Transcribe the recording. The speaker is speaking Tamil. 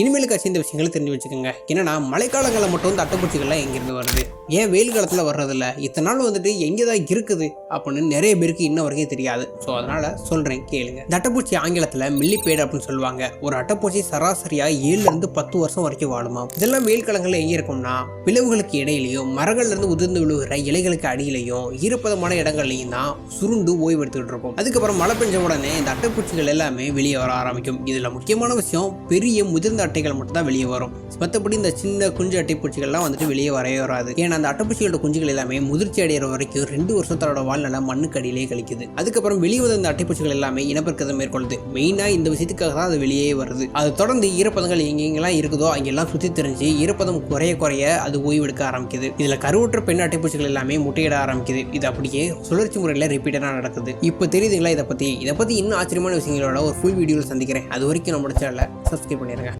இனிமேல் கட்சி இந்த விஷயங்களை தெரிஞ்சு வச்சுக்கோங்க. என்னன்னா மழைக்காலங்களில் மட்டும் இந்த அட்டைப்பூச்சிகள்லாம் எங்கேருந்து வருது? ஏன் வெயில் காலத்தில் வர்றதில்ல? இத்தனை நாள் வந்துட்டு எங்கே தான் இருக்குது? அப்படின்னு நிறைய பேருக்கு இன்ன வரைக்கும் தெரியாது. ஸோ அதனால் சொல்கிறேன் கேளுங்க. இந்த அட்டைப்பூச்சி ஆங்கிலத்தில் மில்லிபேடு அப்படின்னு சொல்லுவாங்க. ஒரு அட்டைப்பூச்சி சராசரியாக ஏழுலேருந்து பத்து வருஷம் வரைக்கும் வாழுமா? இதெல்லாம் வெயில் காலங்களில் எங்கே இருக்கும்னா பிளவுகளுக்கு இடையிலையும் மரங்கள்லேருந்து உதிர்ந்து விழுகிற இலைகளுக்கு அடியிலையும் ஈரப்பதமான இடங்கள்லையும் தான் சுருண்டு ஓய்வு எடுத்துக்கிட்டு இருக்கும். அதுக்கப்புறம் மழை பெஞ்ச உடனே இந்த அட்டைப்பூச்சிகள் எல்லாமே வெளியே வர ஆரம்பிக்கும். இதில் முக்கியமான விஷயம் பெரிய முதிர்ந்த அட்டைகள் மட்டும் தான் வெளியே வரும். மற்றபடி இந்த சின்ன குஞ்சு அட்டைப்பூச்சிகள்லாம் வந்துட்டு வெளியே வரவே வராது. ஏன்னா அந்த அட்டைப்பூச்சிகளோட குஞ்சுகள் எல்லாமே முதிர்ச்சி அடைகிற வரைக்கும் ரெண்டு வருஷம் தன்னோட மண்ணுக்கு அடியிலே கழிக்குது. அதுக்கப்புறம் வெளியே வந்த இந்த அட்டைப்பூச்சிகள் எல்லாமே இனப்பெருக்கத்தை மேற்கொள்ளுது. மெயினாக இந்த விஷயத்துக்காக தான் அது வெளியே வருது. அது தொடர்ந்து ஈரப்பதங்கள் எங்கெங்கெல்லாம் இருக்குதோ அங்கெல்லாம் சுற்றி தெரிஞ்சு ஈரப்பதம் குறைய குறைய அது ஓய்வெடுக்க ஆரம்பிக்குது. இதில் கருவுற்ற பெண் அட்டைப்பூச்சிகள் எல்லாமே முட்டையிட ஆரம்பிக்குது. இது அப்படியே சுழற்சி முறையில் ரிப்பீட்டடாக நடக்குது. இப்போ தெரியுதுங்களா இதை பற்றி இதை பற்றி இன்னும் ஆச்சரியமான விஷயங்களோட ஒரு ஃபுல் வீடியோவில் சந்திக்கிறேன். அது வரைக்கும் நம்மளோட சேனலை சப்ஸ்கிரைப் பண்ணிடுங்க